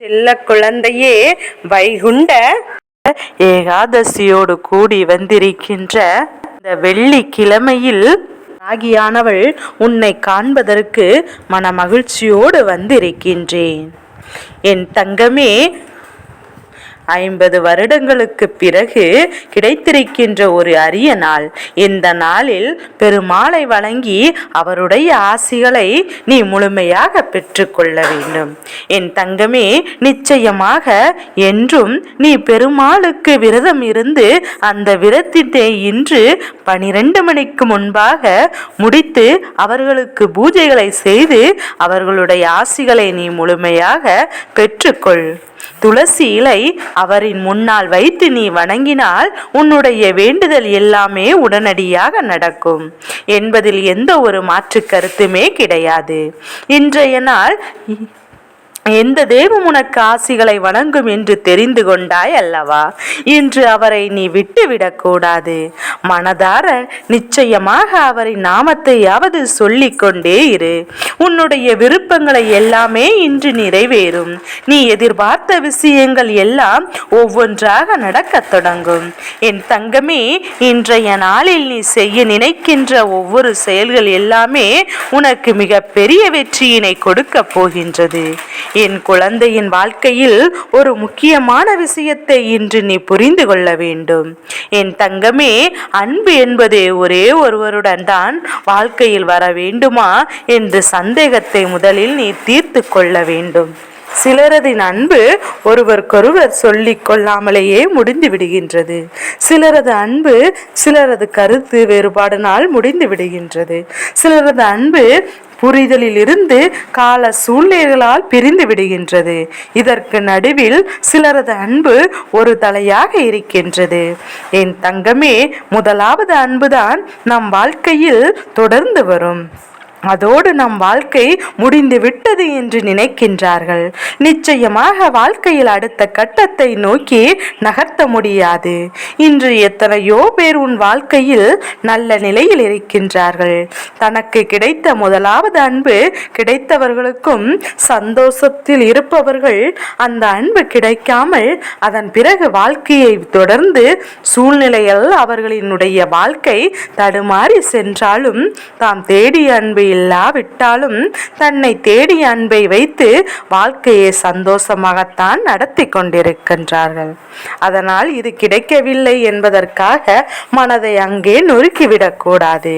செல்ல குழந்தையே வைகுண்ட ஏகாதசியோடு கூடி வந்திருக்கின்ற இந்த வெள்ளிக்கிழமையில் ராகியானவள் உன்னை காண்பதற்கு மன மகிழ்ச்சியோடு வந்திருக்கின்றேன். என் தங்கமே ஐம்பது வருடங்களுக்கு பிறகு கிடைத்திருக்கின்ற ஒரு அரிய நாள். இந்த நாளில் பெருமாளை வழங்கி அவருடைய ஆசிகளை நீ முழுமையாக பெற்றுக்கொள்ள வேண்டும். என் தங்கமே நிச்சயமாக என்றும் நீ பெருமாளுக்கு விரதம் இருந்து அந்த விரதத்தை இன்று பனிரெண்டு மணிக்கு முன்பாக முடித்து அவர்களுக்கு பூஜைகளை செய்து அவர்களுடைய ஆசிகளை நீ முழுமையாக பெற்றுக்கொள். துளசி இலை அவரின் முன்னால் வைத்து நீ வணங்கினால் உன்னுடைய வேண்டுதல் எல்லாமே உடனடியாக நடக்கும். என்பதில் எந்த ஒரு மாற்று கருத்துமே கிடையாது. இன்றைய நாள் எந்த தெய்வம் உனக்கு ஆசிகளை வணங்கும் என்று தெரிந்து கொண்டாய் அல்லவா? இன்று அவரை நீ விட்டுவிடக் கூடாது. மனதார நிச்சயமாக அவரின் நாமத்தையாவது சொல்லிக் கொண்டே இரு. உன்னுடைய விருப்பங்களை எல்லாமே இன்று நிறைவேறும். நீ எதிர்பார்த்த விஷயங்கள் எல்லாம் ஒவ்வொன்றாக நடக்கத் தொடங்கும். என் தங்கமே இன்றைய நாளில் நீ செய்ய நினைக்கின்ற ஒவ்வொரு செயல்கள் எல்லாமே உனக்கு மிக பெரிய வெற்றியினை கொடுக்க போகின்றது. என் குழந்தையின் வாழ்க்கையில் ஒரு முக்கியமான விஷயத்தை இன்று நீ புரிந்து கொள்ள வேண்டும். என் தங்கமே அன்பு என்பதே ஒரே ஒருவருடன் தான் வாழ்க்கையில் வர வேண்டுமா என்று சந்தேகத்தை முதலில் நீ தீர்த்து கொள்ள வேண்டும். சிலரதின் அன்பு ஒருவருக்கொருவர் சொல்லிக் கொள்ளாமலேயே முடிந்து விடுகின்றது. சிலரது அன்பு சிலரது கருத்து வேறுபாடினால் முடிந்து விடுகின்றது. சிலரது அன்பு புரிதலில் இருந்து கால சூழ்நிலைகளால் பிரிந்து விடுகின்றது. இதற்கு நடுவில் சிலரது அன்பு ஒரு தலையாக இருக்கின்றது. என் தங்கமே முதலாவது அன்புதான் நம் வாழ்க்கையில் தொடர்ந்து வரும். அதோடு நம் வாழ்க்கை முடிந்து விட்டது என்று நினைக்கின்றார்கள். நிச்சயமாக வாழ்க்கையில் அடுத்த கட்டத்தை நோக்கி நகர்த்த முடியாது. இன்று எத்தனையோ பேர் உன் வாழ்க்கையில் நல்ல நிலையில் இருக்கின்றார்கள். தனக்கு கிடைத்த முதலாவது அன்பு கிடைத்தவர்களுக்கும் சந்தோஷத்தில் இருப்பவர்கள் அந்த அன்பு கிடைக்காமல் அதன் பிறகு வாழ்க்கையை தொடர்ந்து சூழ்நிலையில் அவர்களினுடைய வாழ்க்கை தடுமாறி சென்றாலும் தாம் தேடிய அன்பு இல்லாவிட்டாலும் தன்னை தேடிய அன்பை வைத்து வாழ்க்கையை சந்தோஷமாகத்தான் நடத்தி கொண்டிருக்கின்றார்கள். அதனால் இது கிடைக்கவில்லை என்பதற்காக மனதை அங்கே நொறுக்கிவிடக்கூடாது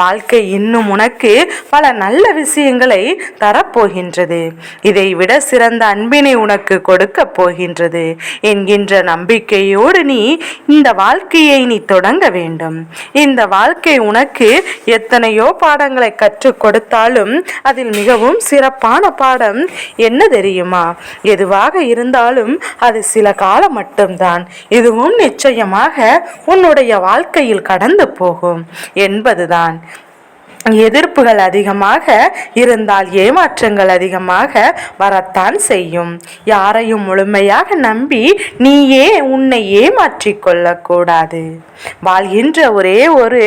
வாழ்க்கை இன்னும் உனக்கு பல நல்ல விஷயங்களை தரப்போகின்றது. இதை விட சிறந்த அன்பினை உனக்கு கொடுக்க போகின்றது என்கின்ற நம்பிக்கையோடு நீ இந்த வாழ்க்கையை நீ தொடங்க வேண்டும். இந்த வாழ்க்கை உனக்கு எத்தனையோ பாடங்களை கற்று கற்றுக் கொடுத்தாலும் அதில் மிகவும் சிறப்பான பாடம் என்ன தெரியுமா? எதுவாக இருந்தாலும் அது சில காலம் மட்டும்தான். இதுவும் நிச்சயமாக உன்னுடைய வாழ்க்கையில் கடந்து போகும் என்பதுதான். எதிர்ப்புகள் அதிகமாக இருந்தால் ஏமாற்றங்கள் அதிகமாக வரத்தான் செய்யும். யாரையும் முழுமையாக நம்பி நீயே உன்னை ஏமாற்றிக் கொள்ளக்கூடாது. வாழ்கின்ற ஒரே ஒரு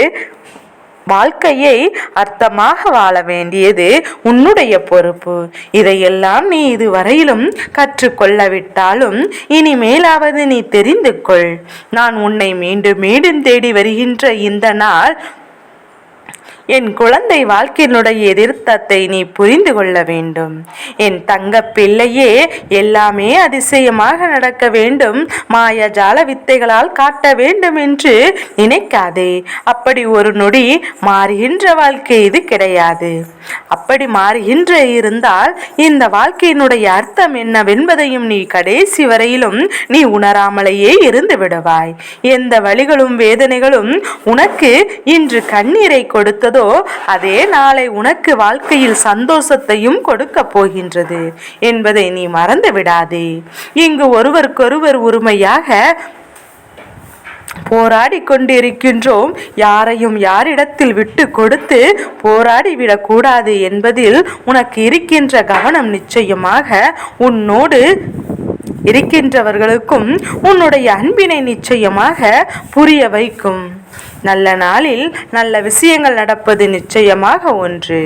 வாழ்க்கையை அர்த்தமாக வாழ வேண்டியது உன்னுடைய பொறுப்பு. இதையெல்லாம் நீ இதுவரையிலும் கற்றுக்கொள்ளவிட்டாலும் இனிமேலாவது நீ தெரிந்து கொள். நான் உன்னை மீண்டும் மீண்டும் தேடி வருகின்ற இந்த நாள் என் குழந்தை வாழ்க்கையினுடைய எதிர்த்தத்தை நீ புரிந்து கொள்ள வேண்டும். என் தங்க பிள்ளையே எல்லாமே அதிசயமாக நடக்க வேண்டும். மாய ஜால வித்தைகளால் காட்ட வேண்டும் என்று நினைக்காதே. அப்படி ஒரு நொடி மாறுகின்ற வாழ்க்கை இது கிடையாது. அப்படி மாறுகின்ற இருந்தால் இந்த வாழ்க்கையினுடைய அர்த்தம் என்னவென்பதையும் நீ கடைசி வரையிலும் நீ உணராமலேயே இருந்து விடுவாய். எந்த வழிகளும் வேதனைகளும் உனக்கு இன்று கண்ணீரை கொடுத்ததோ அதே நாளை உனக்கு வாழ்க்கையில் சந்தோஷத்தையும் கொடுக்க போகின்றது என்பதை நீ மறந்து விடாதே இங்கு ஒருவருக்கொருவர் உரிமையாக போராடி கொண்டிருக்கின்றோம் யாரையும் யாரிடத்தில் விட்டு கொடுத்து போராடி விடக்கூடாது என்பதில் உனக்கு இருக்கின்ற கவனம் நிச்சயமாக உன்னோடு இருக்கின்றவர்களுக்கும் உன்னுடைய அன்பினை நிச்சயமாக புரிய வைக்கும். நல்ல நாளில் நல்ல விஷயங்கள் நடப்பது நிச்சயமாக ஒன்று.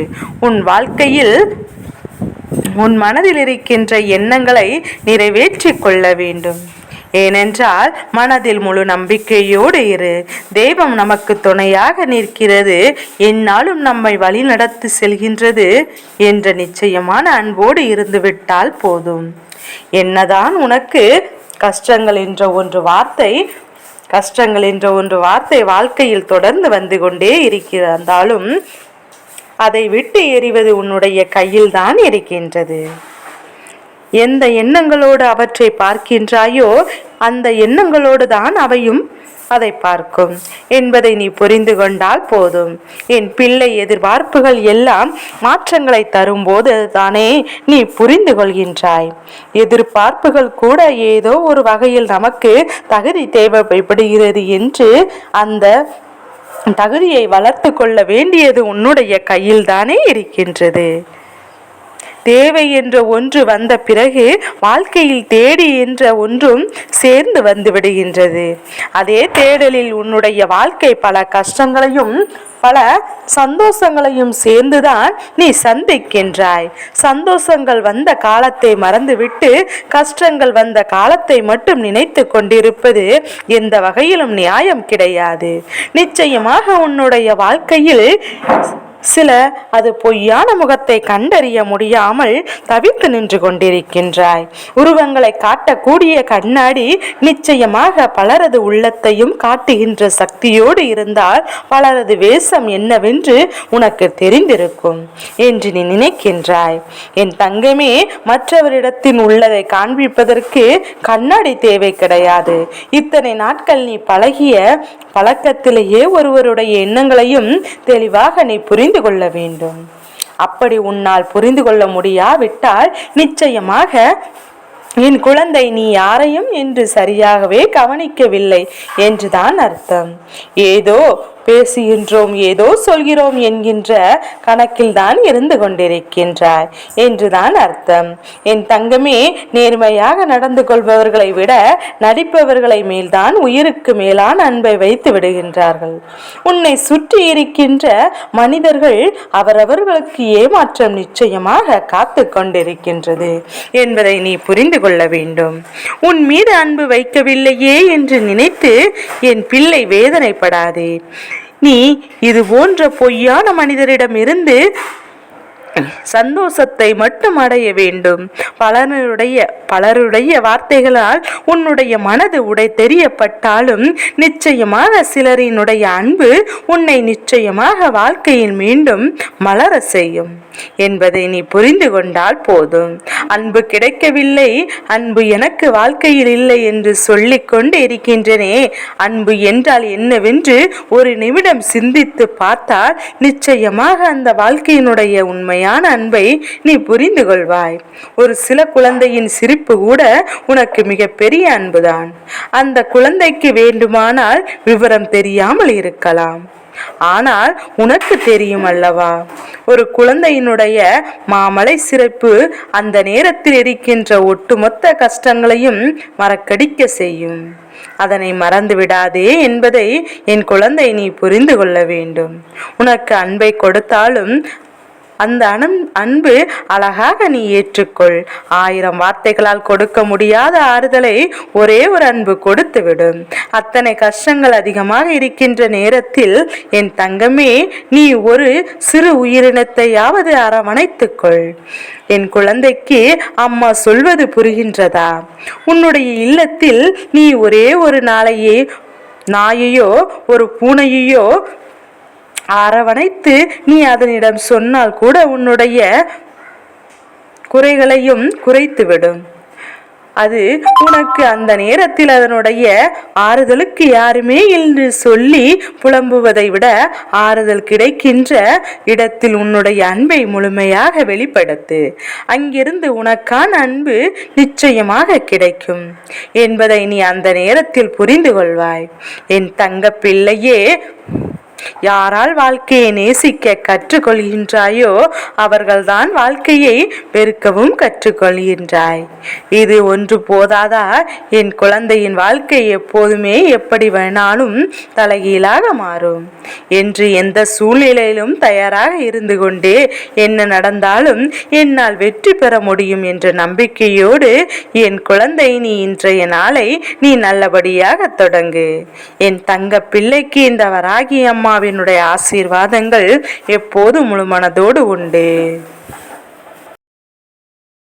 உன் வாழ்க்கையில் உன் மனதில் இருக்கின்ற எண்ணங்களை நிறைவேற்றிக் கொள்ள வேண்டும். ஏனென்றால் மனதில் முழு நம்பிக்கையோடு இரு. தெய்வம் நமக்கு துணையாக நிற்கிறது. என்னாலும் நம்மை வழிநடத்தி செல்கின்றது என்ற நிச்சயமான அன்போடு இருந்துவிட்டால் போதும். என்னதான் உனக்கு கஷ்டங்கள் என்ற ஒன்று வார்த்தை கஷ்டங்கள் என்ற ஒன்று வார்த்தை வாழ்க்கையில் தொடர்ந்து வந்து கொண்டே இருக்கிறாலும் அதை விட்டு எறிவது உன்னுடைய கையில் தான் இருக்கின்றது. எந்த எண்ணங்களோடு அவற்றை பார்க்கின்றாயோ அந்த எண்ணங்களோடு தான் அவையும் அதை பார்க்கும். என்பதை நீ புரிந்து கொண்டால் போதும். என் பிள்ளை எதிர்பார்ப்புகள் எல்லாம் மாற்றங்களை தரும்போது தானே நீ புரிந்து கொள்கின்றாய். எதிர்பார்ப்புகள் கூட ஏதோ ஒரு வகையில் நமக்கு தகுதி தேவைப்படுகிறது என்று அந்த தகுதியை வளர்த்து கொள்ள வேண்டியது உன்னுடைய கையில் தானே இருக்கின்றது. தேவை என்ற ஒன்று வந்த பிறகு வாழ்க்கையில் தேடி என்ற ஒன்றும் சேர்ந்து வந்து விடுகின்றது. அதே தேடலில் உன்னுடைய வாழ்க்கை பல கஷ்டங்களையும் பல சந்தோஷங்களையும் சேர்ந்துதான் நீ சந்திக்கின்றாய். சந்தோஷங்கள் வந்த காலத்தை மறந்துவிட்டு கஷ்டங்கள் வந்த காலத்தை மட்டும் நினைத்து கொண்டிருப்பது எந்த வகையிலும் நியாயம் கிடையாது. நிச்சயமாக உன்னுடைய வாழ்க்கையில் சில அது பொய்யான முகத்தை கண்டறிய முடியாமல் தவித்து நின்று கொண்டிருக்கின்றாய். உருவங்களை காட்டக்கூடிய கண்ணாடி நிச்சயமாக பலரது உள்ளத்தையும் காட்டுகின்ற சக்தியோடு இருந்தால் பலரது வேஷம் என்னவென்று உனக்கு தெரிந்திருக்கும் என்று நீ நினைக்கின்றாய். என் தங்கமே மற்றவரிடத்தில் உள்ளதை காண்பிப்பதற்கு கண்ணாடி தேவை கிடையாது. இத்தனை நாட்கள் நீ பழகிய பழக்கத்திலேயே ஒருவருடைய எண்ணங்களையும் தெளிவாக நீ புரிந்து புரிந்து கொள்ள வேண்டும். அப்படி உன்னால் புரிந்து கொள்ள முடியாவிட்டால் நிச்சயமாக என் குழந்தை நீ யாரையும் என்று சரியாகவே கவனிக்கவில்லை என்றுதான் அர்த்தம். ஏதோ பேசுகின்றோம் ஏதோ சொல்கிறோம் என்கின்ற கணக்கில் தான் இருந்து கொண்டிருக்கின்றாய் என்றுதான் அர்த்தம். என் தங்கமே நேர்மையாக நடந்து கொள்பவர்களை விட நடிப்பவர்களை மேல்தான் உயிருக்கு மேலான அன்பை வைத்து விடுகின்றார்கள். உன்னை சுற்றி இருக்கின்ற மனிதர்கள் அவரவர்களுக்கு ஏமாற்றம் நிச்சயமாக காத்து கொண்டிருக்கின்றது என்பதை நீ புரிந்து கொள்ள வேண்டும். உன் மீது அன்பு வைக்கவில்லையே என்று நினைத்து என் பிள்ளை வேதனைப்படாதே. நீ இது போன்ற பொய்யான மனிதரிடமிருந்து சந்தோஷத்தை மட்டும் அடைய வேண்டும். பலருடைய பலருடைய வார்த்தைகளால் உன்னுடைய மனது உடை தெரியப்பட்டாலும் நிச்சயமாக சிலரினுடைய அன்பு உன்னை நிச்சயமாக வாழ்க்கையில் மீண்டும் மலர செய்யும். என்பதை நீ புரிந்து கொண்டால் போதும். அன்பு கிடைக்கவில்லை அன்பு எனக்கு வாழ்க்கையில் இல்லை என்று சொல்லிக் கொண்டு இருக்கின்றனே அன்பு என்றால் என்னவென்று ஒரு நிமிடம் சிந்தித்து பார்த்தால் நிச்சயமாக அந்த வாழ்க்கையினுடைய உண்மையான அன்பை நீ புரிந்து கொள்வாய். ஒரு சில குழந்தையின் சிரிப்பு கூட உனக்கு மிக பெரிய அன்புதான். அந்த குழந்தைக்கு வேண்டுமானால் விவரம் தெரியாமல் இருக்கலாம். ஆனால் உனக்கு தெரியும் அல்லவா? ஒரு குழந்தையினுடைய மாமலை சிறப்பு அந்த நேரத்தில் இருக்கின்ற ஒட்டுமொத்த கஷ்டங்களையும் மறக்கடிக்க செய்யும். அதனை மறந்து விடாதே என்பதை என் குழந்தை நீ புரிந்து கொள்ள வேண்டும். உனக்கு அன்பை கொடுத்தாலும் அந்த அனம் அன்பு அழகாக நீ ஏற்றுக்கொள். ஆயிரம் வார்த்தைகளால் கொடுக்க முடியாத ஆறுதலை ஒரே ஒரு அன்பு கொடுத்து விடும் அத்தனை கஷ்டங்கள் அதிகமாக இருக்கின்ற நேரத்தில் என் தங்கமே நீ ஒரு சிறு உயிரினத்தையாவது அரவணைத்துக்கொள். என் குழந்தைக்கு அம்மா சொல்வது புரிகின்றதா? உன்னுடைய இல்லத்தில் நீ ஒரே ஒரு நாளையே நாயையோ ஒரு பூனையையோ அரவணைத்து நீ அதனிடம் சொன்னால் கூட உன்னுடைய குறைகளையும் குறைத்துவிடும். அது உனக்கு அந்த நேரத்தில் அதனுடைய ஆறுதலுக்கு யாருமே என்று சொல்லி புலம்புவதை விட ஆறுதல் கிடைக்கின்ற இடத்தில் உன்னுடைய அன்பை முழுமையாக வெளிப்படுத்து. அங்கிருந்து உனக்கான அன்பு நிச்சயமாக கிடைக்கும் என்பதை நீ அந்த நேரத்தில் புரிந்து கொள்வாய். என் தங்க பிள்ளையே யாரால் வாழ்க்கையை நேசிக்க கற்றுக்கொள்கின்றாயோ அவர்கள்தான் வாழ்க்கையை வெறுக்கவும் கற்றுக்கொள்கின்றாய். இது ஒன்று போதாதா? என் குழந்தையின் வாழ்க்கை எப்போதுமே எப்படி வேணாலும் தலைகீழாக மாறும். என்று எந்த சூழ்நிலையிலும் தயாராக இருந்து கொண்டே என்ன நடந்தாலும் என்னால் வெற்றி பெற முடியும் என்ற நம்பிக்கையோடு என் குழந்தை நீ இன்றைய நாளை நீ நல்லபடியாக தொடங்கு. என் தங்க பிள்ளைக்கு இந்த வராகி அம்மாவினுடைய ஆசீர்வாதங்கள் எப்போதும் முழுமனதோடு உண்டு.